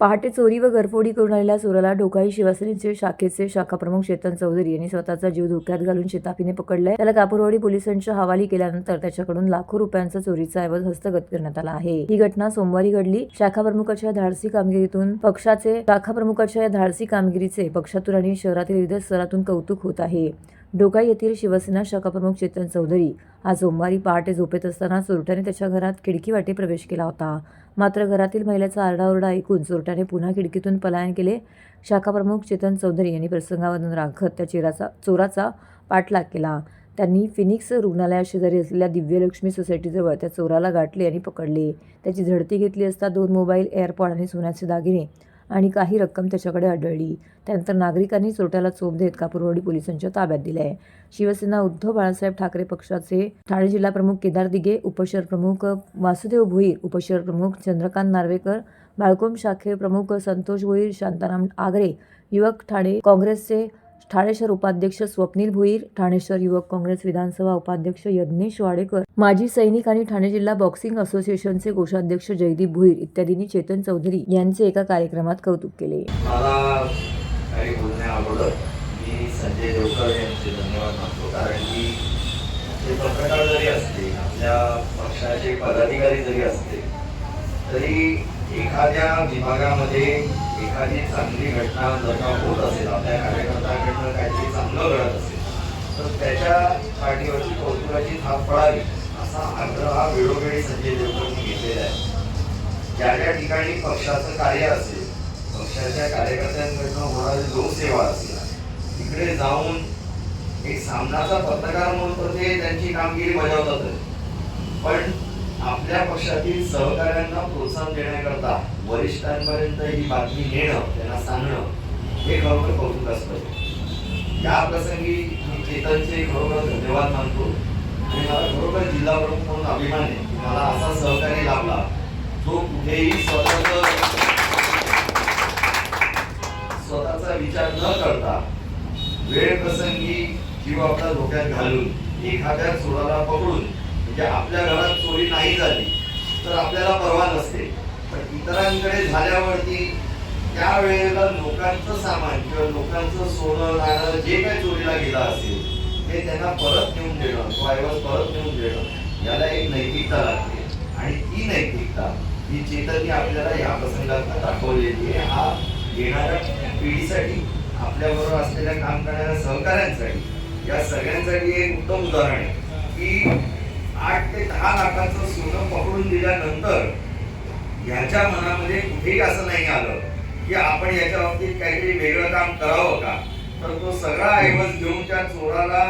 पहाटे चोरी व घरफोडी करून आलेल्या चोराला डोकाई शिवसेनेचे शाखेचे शाखाप्रमुख चेतन चौधरी यांनी स्वतःचा जीव धोक्यात घालून शेतापीने पकडलाय. त्याला कापूरवाडी पोलिसांच्या हवाली केल्यानंतर त्याच्याकडून लाखो रुपयांचा चोरीचा ऐवज हस्तगत करण्यात आला आहे. ही घटना सोमवारी घडली. शाखा प्रमुखाच्या धाडसी कामगिरीतून पक्षाचे शाखा प्रमुखाच्या या धाडसी कामगिरीचे पक्षातून आणि शहरातील विविध स्तरातून कौतुक होत आहे. डोकाई येथील शिवसेना शाखाप्रमुख चेतन चौधरी आज सोमवारी पहाटे झोपेत असताना चोरट्याने त्याच्या घरात खिडकी वाटे प्रवेश केला होता. मात्र घरातील महिलेचा आरडाओरडा ऐकून चोरट्याने पुन्हा खिडकीतून पलायन केले. शाखाप्रमुख चेतन चौधरी यांनी प्रसंगावरून राखत त्या चेराचा चोराचा पाठलाग केला. त्यांनी फिनिक्स रुग्णालया शेजारी असलेल्या दिव्यलक्ष्मी सोसायटीजवळ त्या चोराला गाठले आणि पकडले. त्याची झडती घेतली असता दोन मोबाईल एअरपॉड आणि सोन्याचे दागिने आणि काही रक्कम त्याच्याकडे आढळली. त्यानंतर नागरिकांनी चोरट्याला चोप देत कापूरवाडी पोलिसांच्या ताब्यात दिले आहे शिवसेना उद्धव बाळासाहेब ठाकरे पक्षाचे ठाणे जिल्हा प्रमुख केदार दिगे उपशहर प्रमुख वासुदेव भोईर उपशहर प्रमुख चंद्रकांत नार्वेकर बाळकोम शाखे प्रमुख संतोष भोईर शांताराम आगरे युवक ठाणे काँग्रेसचे ठाणे शहर उपाध्यक्ष स्वप्नील भुईर ठाणे शहर युवक काँग्रेस विधानसभा उपाध्यक्ष यज्ञेश वाडेकर माजी सैनिक आणि ठाणे जिल्हा बॉक्सिंग असोसिएशनचे कोषाध्यक्ष जयदीप भुईर इत्यादींनी चेतन चौधरी यांचे एका कार्यक्रमात कौतुक केले. संजय देवकर यांचे धन्यवाद मानतो. कारण की ते पत्रकार जरी आपल्या पक्षाचे पदाधिकारी जरी असते तरी एखाद्या विभागामध्ये एखादी चांगली घटना जर का होत असेल आपल्या कार्यकर्त्याकडनं काहीतरी चांगलं घडत असेल तर त्याच्या पाठीवरची कौतुकाची थाप पडावी असा आग्रह हा वेळोवेळी संजय देवकरांनी घेतलेला आहे. ज्या ज्या ठिकाणी पक्षाचं कार्य असेल पक्षाच्या कार्यकर्त्यांकडनं होणारी लोकसेवा असेल तिकडे जाऊन एक सामनाचा पत्रकार म्हणून तर ते त्यांची कामगिरी बजावतात पण आपल्या पक्षातील सहकाऱ्यांना प्रोत्साहन देण्याकरता वरिष्ठांपर्यंत ही बातमी नेणं त्यांना सांगणं हे खरोखर कौतुकास्पद या प्रसंगी मी चेतनचे खरोखर धन्यवाद मानतो. आणि मला खरोखर जिल्हा प्रमुख म्हणून अभिमान आहे की मला असा सहकारी लाभला जो कुठेही स्वतःच स्वतःचा विचार न करता वेळ प्रसंगी किंवा आपला धोक्यात घालून एखाद्या चोराला पकडून म्हणजे आपल्या घरात चोरी नाही झाली तर आपल्याला परवा नसते. पण इतरांकडे झाल्यावरती त्यावेळेला लोकांचं सामान किंवा लोकांचं सोनं नाणं जे काही चोरीला गेलं असेल ते त्यांना परत नेऊन देणं तो परत नेऊन देणं याला एक नैतिकता लागते. आणि ती नैतिकता ही चेतनी आपल्याला या प्रसंगात दाखवलेली आहे. हा येणाऱ्या पिढीसाठी आपल्याबरोबर असलेल्या काम करणाऱ्या सहकाऱ्यांसाठी या सगळ्यांसाठी एक उत्तम उदाहरण आहे. की आठ ते दहा लाखाचं सोनं पकडून दिल्यानंतर याच्या मनामध्ये कुठेही असं नाही आलं की आपण याच्या बाबतीत काहीतरी वेगळं काम करावं का? तर तो सगळा ऐवज घेऊन त्या चोराला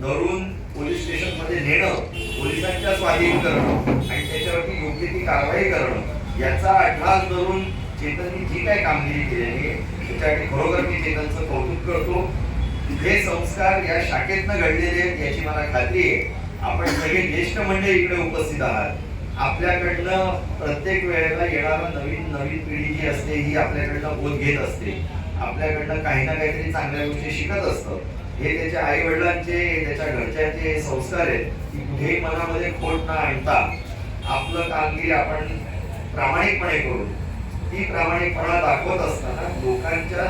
धरून पोलीस स्टेशनमध्ये नेणं पोलिसांच्या स्वाधीन करणं आणि त्याच्यावरती योग्य ती कारवाई करणं याचा अठ्ठास धरून चेतननी जी काय कामगिरी केलेली आहे त्याच्यासाठी खरोखर मी चेतनचं कौतुक करतो. हे संस्कार या शाखेतनं घडलेले आहेत याची मला खात्री आहे. आपण सगळे ज्येष्ठ मंडळी इकडे उपस्थित आहात. आपल्याकडनं प्रत्येक वेळेला येणारा नवीन नवीन पिढी जी असते ही आपल्याकडनं बोध घेत असते. आपल्याकडनं काही ना काहीतरी चांगल्या गोष्टी शिकत असतं. हे त्याच्या आई वडिलांचे त्याच्या घरच्यांचे संस्कार आहेत की कुठेही मनामध्ये खोट न आणता आपलं कामगिरी आपण प्रामाणिकपणे करून ती प्रामाणिकपणा दाखवत असताना लोकांच्या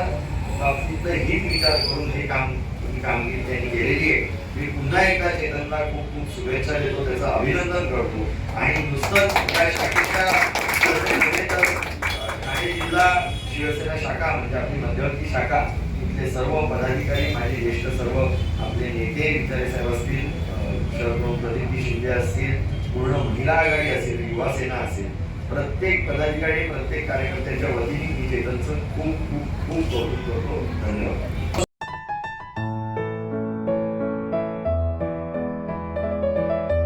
बाबतीत हित विचार करून हे काम ही कामगिरी त्यांनी केलेली आहे. एकदा खूप खूप शुभेच्छा देतो त्याचं अभिनंदन करतो. आणि नुसतंच त्या शाखेच्या ठाणे जिल्हा शिवसेना शाखा म्हणजे आपली मध्यवर्ती शाखा इथले सर्व पदाधिकारी माझे ज्येष्ठ सर्व आपले नेते विचारे साहेब असतील अं, प्रदीपजी शिंदे असतील पूर्ण महिला आघाडी असेल युवा सेना असेल प्रत्येक पदाधिकारी प्रत्येक कार्यकर्त्याच्या वतीने मी चेतनचं खूप खूप खूप कौतुक करतो. धन्यवाद.